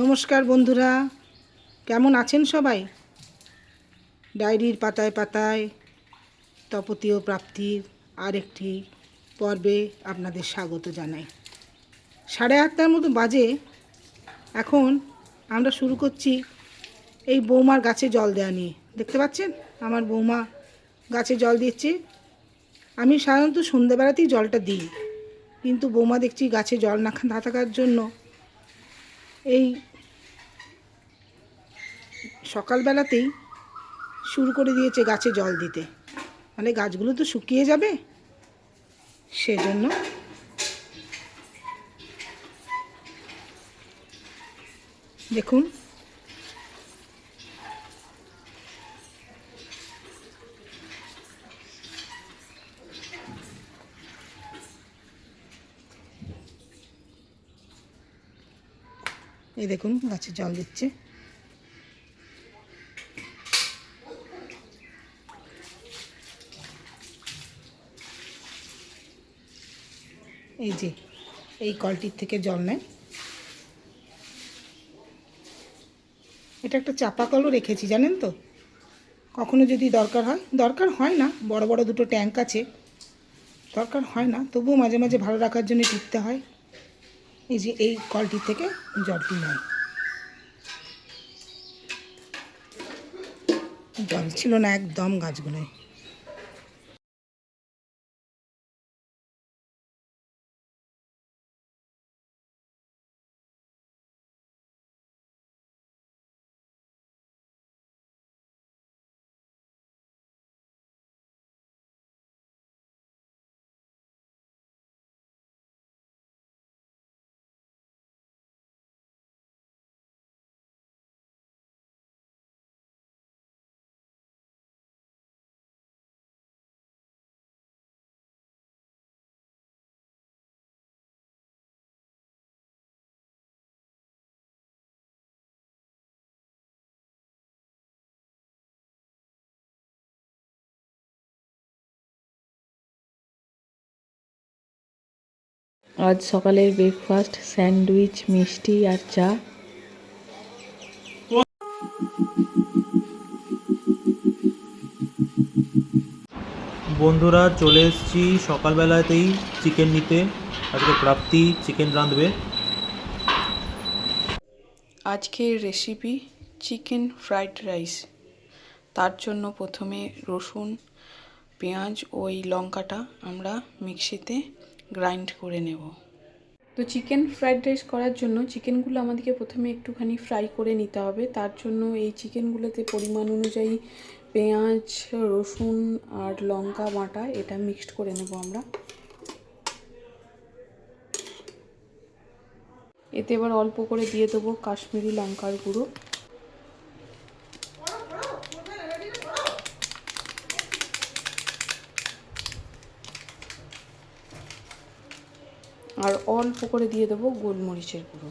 নমস্কার বন্ধুরা, কেমন আছেন সবাই? ডায়েরির পাতায় পাতায় তপতীয় প্রাপ্তির আরেকটি পর্বে আপনাদের স্বাগত জানাই। সাড়ে আটটার মতো বাজে, এখন আমরা শুরু করছি এই বৌমার গাছে জল দেওয়া নিয়ে। দেখতে পাচ্ছেন? আমার বৌমা গাছে জল দিচ্ছে। আমি সাধারণত সন্ধ্যেবেলাতেই জলটা দিই, কিন্তু বৌমা দেখছি গাছে জল না থাকার জন্য এই সকালবেলাতেই শুরু করে দিয়েছে গাছে জল দিতে। মানে গাছগুলো তো শুকিয়ে যাবে। সেজন্য দেখুন এই দেখুন, গাছে জল দিচ্ছে। এই যে, এই কলটির থেকে জল নেয় এটা একটা চাপা কলও রেখেছি, জানেন তো? কখনো যদি দরকার হয় দরকার হয় না, বড় বড় দুটো ট্যাঙ্ক আছে। দরকার হয় না, তবুও মাঝে মাঝে ভালো রাখার জন্য টিপতে হয়। এই যে এই কলটি থেকে জলটি নেয় জল ছিল না একদম গাছগুলোয়। আজ সকালের ব্রেকফাস্ট স্যান্ডউইচ মিষ্টি আর চা। বন্ধুরা চলে এসেছি সকালবেলাতেই চিকেন নিতে। আজকে প্রাপ্তি চিকেন রাঁধবে। আজকের রেসিপি চিকেন ফ্রাইড রাইস তার জন্য প্রথমে রসুন পেঁয়াজ ওই লঙ্কাটা আমরা মিক্সিতে গ্রাইন্ড করে নেব। তো চিকেন ফ্রাইড রাইস করার জন্য চিকেনগুলো আমাদেরকে প্রথমে একটুখানি ফ্রাই করে নিতে হবে। তার জন্য এই চিকেনগুলোতে পরিমাণ অনুযায়ী পেঁয়াজ, রসুন আর লঙ্কা বাটা এটা মিক্সড করে নেব আমরা। এতে এবার অল্প করে দিয়ে দেবো কাশ্মীরি লঙ্কার গুঁড়ো। আর অল্প করে দিয়ে দেবো গোলমরিচের গুঁড়ো।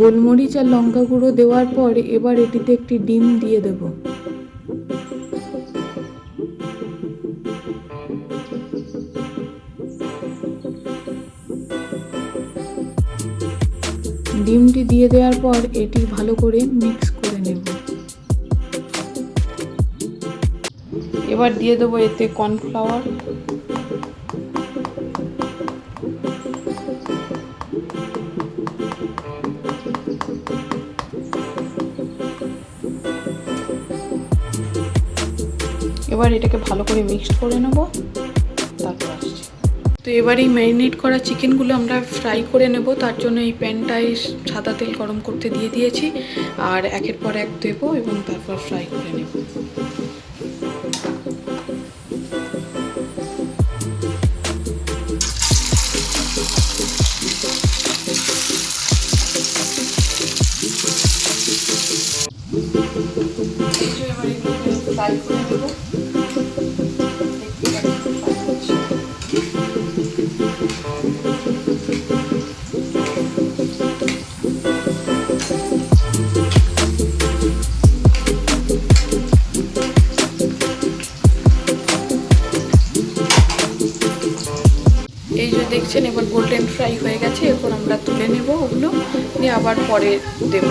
গোলমরিচ আর লঙ্কা গুঁড়ো দেওয়ার পর এবার এটিতে একটি ডিম দিয়ে দেব। ডিমটি দিয়ে দেওয়ার পর এটি ভালো করে মিক্স করে নেব। এবার দিয়ে দেবো এতে কর্নফ্লাওয়ার এবার এটাকে ভালো করে মিক্সড করে নেব। এবার এই ম্যারিনেট করা চিকেনগুলো আমরা ফ্রাই করে নেব। তার জন্য এই প্যানটায় সাদা তেল গরম করতে দিয়ে দিয়েছি। আর একের পর এক দেবো এবং তারপর ফ্রাই করে নেব। ফ্রাই করে পরে দেব।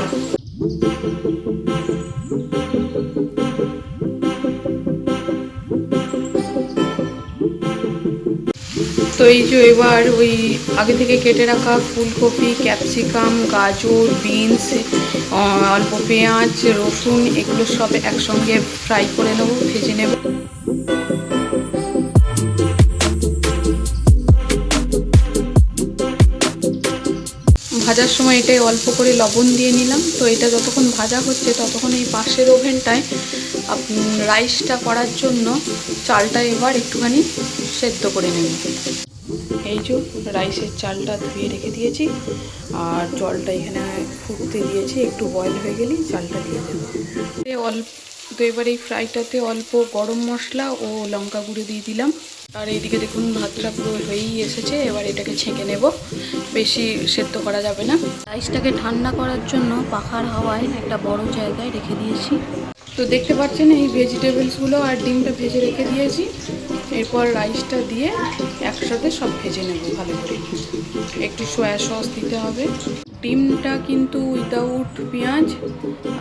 তো এই যে এবার ওই আগে থেকে কেটে রাখা ফুলকপি, ক্যাপসিকাম, গাজর, বিনস অল্প পেঁয়াজ, রসুন, এগুলো সব একসঙ্গে ফ্রাই করে নেব, ভেজে নেব। ভাজার সময় এটাই অল্প করে লবণ দিয়ে নিলাম। তো এটা যতক্ষণ ভাজা হচ্ছে ততক্ষণ এই পাশের ওভেনটায় রাইসটা করার জন্য চালটা এবার একটুখানি সেদ্ধ করে নেব। এই যে রাইসের চালটা ধুয়ে রেখে দিয়েছি, আর জলটা এখানে ফুটতে দিয়েছি, একটু বয়েল হয়ে গেলেই চালটা দিয়ে দেবো। অল্প তো এবার এই ফ্রাইটাতে অল্প গরম মশলা ও লঙ্কা গুঁড়ো দিয়ে দিলাম। আর এইদিকে দেখুন ভাতটা পুরো হয়েই এসেছে, এবার এটাকে ছেঁকে নেব। বেশি সেদ্ধ করা যাবে না। রাইসটাকে ঠান্ডা করার জন্য পাখার হাওয়ায় একটা বড় জায়গায় রেখে দিয়েছি। তো দেখতে পাচ্ছেন এই ভেজিটেবলসগুলো আর ডিমটা ভেজে রেখে দিয়েছি। এরপর রাইসটা দিয়ে একসাথে সব ভেজে নেব ভালো করে। একটু সয়া সস দিতে হবে। ডিমটা কিন্তু উইদাউট পেঁয়াজ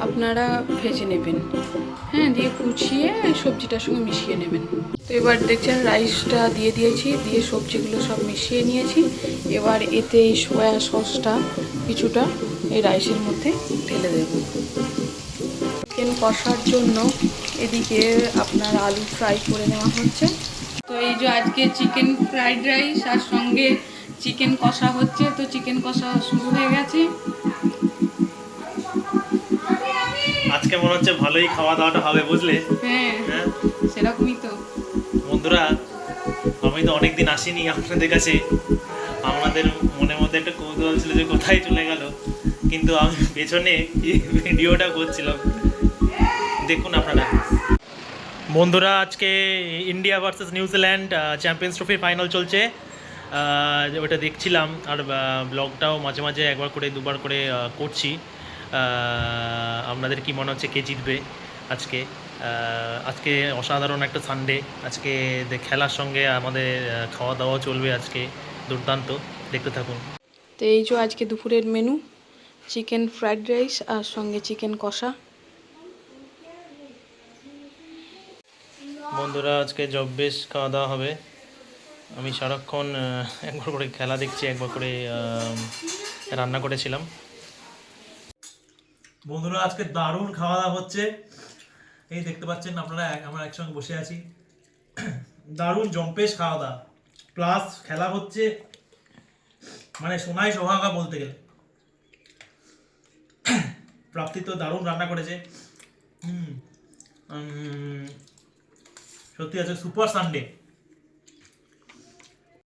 আপনারা ভেজে নেবেন। হ্যাঁ দিয়ে কুচিয়ে সবজিটার সঙ্গে মিশিয়ে নেবেন। তো এবার দেখছেন, রাইসটা দিয়ে দিয়েছি, দিয়ে সবজিগুলো সব মিশিয়ে নিয়েছি। এবার এতে এই সয়া সসটা কিছুটা এই রাইসের মধ্যে ঢেলে দেবো। চিকেন কষার জন্য এদিকে আপনার আলু ফ্রাই করে নেওয়া হচ্ছে। তো এই যে আজকে চিকেন ফ্রাইড রাইস, আর সঙ্গে চিকেন কষা হচ্ছে। তো চিকেন কষা শুরু হয়ে গেছে। আজকে মনে হচ্ছে ভালোই খাওয়া দাওয়াটা হবে বুঝলে? হ্যাঁ হ্যাঁ? সেরকমই তো। বন্ধুরা আমি তো অনেকদিন আসিনি আপনাদের কাছে। আমাদের মনের মধ্যে একটা কৌতূহল ছিল যে কোথায় চলে গেল। কিন্তু আমি পেছনে এই ভিডিওটা করছিলাম। দেখুন আপনারা। বন্ধুরা আজকে India versus New Zealand Champions ট্রফির ফাইনাল চলছে। ওটা দেখছিলাম আর ব্লগটাও মাঝে মাঝে একবার করে দুবার করে করছি। আপনাদের কি মনে হচ্ছে কে জিতবে আজকে? আজকে অসাধারণ একটা সানডে আজকে খেলার সঙ্গে আমাদের খাওয়া দাওয়া চলবে আজকে। দুর্দান্ত। দেখতে থাকুন। তো এই যে আজকে দুপুরের মেনু চিকেন ফ্রাইড রাইস আর সঙ্গে চিকেন কষা। বন্ধুরা আজকে জব বেশ খাওয়া দাওয়া হবে। আমি সারাক্ষণ একবার করে খেলা দেখছি একবার করে রান্না করেছিলাম। বন্ধুরা, আজকে দারুণ খাওয়া দাওয়া হচ্ছে। এই দেখতে পাচ্ছেন আপনারা আমরা একসঙ্গে বসে আছি। দারুণ জম্পেশ খাওয়া দাওয়া। প্লাস খেলা হচ্ছে মানে সোনাই সোহাগা বলতে গেলে। প্রাপ্তি তো দারুণ রান্না করেছে। হুম সত্যি আছে, সুপার সানডে।